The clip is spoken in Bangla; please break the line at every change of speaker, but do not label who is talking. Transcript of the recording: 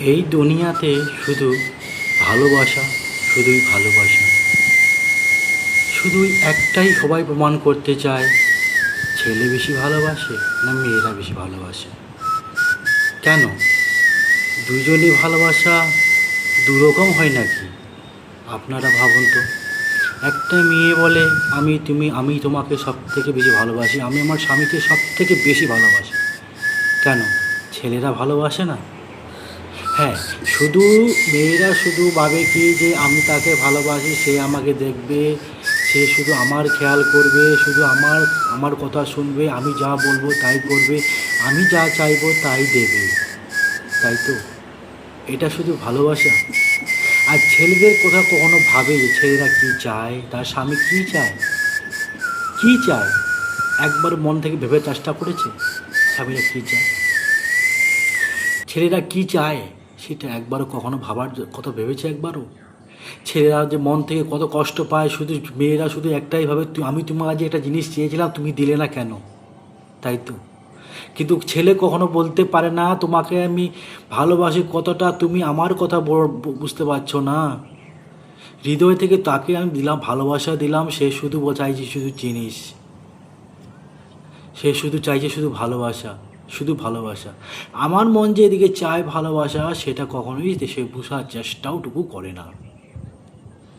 এই দুনিয়াতে শুধু ভালোবাসা, শুধুই ভালোবাসা। শুধুই একটাই সবাই প্রমাণ করতে চায়, ছেলে বেশি ভালোবাসে না মেয়েরা বেশি ভালোবাসে। কেন? দুজনই ভালোবাসা দুরকম হয় নাকি? আপনারা ভাবুন তো। একটা মেয়ে বলে, আমি তুমি, আমি তোমাকে সব থেকে বেশি ভালোবাসি, আমি আমার স্বামীকে সব থেকে বেশি ভালোবাসি। কেন? ছেলেরা ভালোবাসে না? হ্যাঁ শুধু মেয়েরা শুধু ভাবে কি যে আমি তাকে ভালোবাসি, সে আমাকে দেখবে, সে শুধু আমার খেয়াল করবে, শুধু আমার আমার কথা শুনবে, আমি যা বলব তাই করবে, আমি যা চাইব তাই দেবে। তাই তো? এটা শুধু ভালোবাসা? আর ছেলেদের কথা কখনো ভাবে যে ছেলেরা কী চায়, তার স্বামী কী চায়? কী চায়? একবার মন থেকে ভেবে চেষ্টা করেছে স্বামীরা কী চায়? ছেলেরা কি চায়? সেটা একবারও কখনো ভাবার কথা ভেবেছে একবারও? ছেলেরা যে মন থেকে কত কষ্ট পায়, শুধু মেয়েরা শুধু একটাই ভাবে, "তু- আমি তোমার আজ একটা জিনিস চেয়েছিলাম, তুমি দিলে না কেন? তাই তো? কিন্তু ছেলে কখনো বলতে পারে না, তোমাকে আমি ভালোবাসি কতটা, তুমি আমার কথা বুঝতে পারছ না? হৃদয় থেকে তাকে আমি দিলাম, ভালোবাসা দিলাম, সে শুধু চাইছে শুধু জিনিস। সে শুধু চাইছে শুধু ভালোবাসা। শুধু ভালোবাসা। আমার মন যে এদিকে চায় ভালোবাসা, সেটা কখনোই সে বোঝার চেষ্টাও টুকু করে না।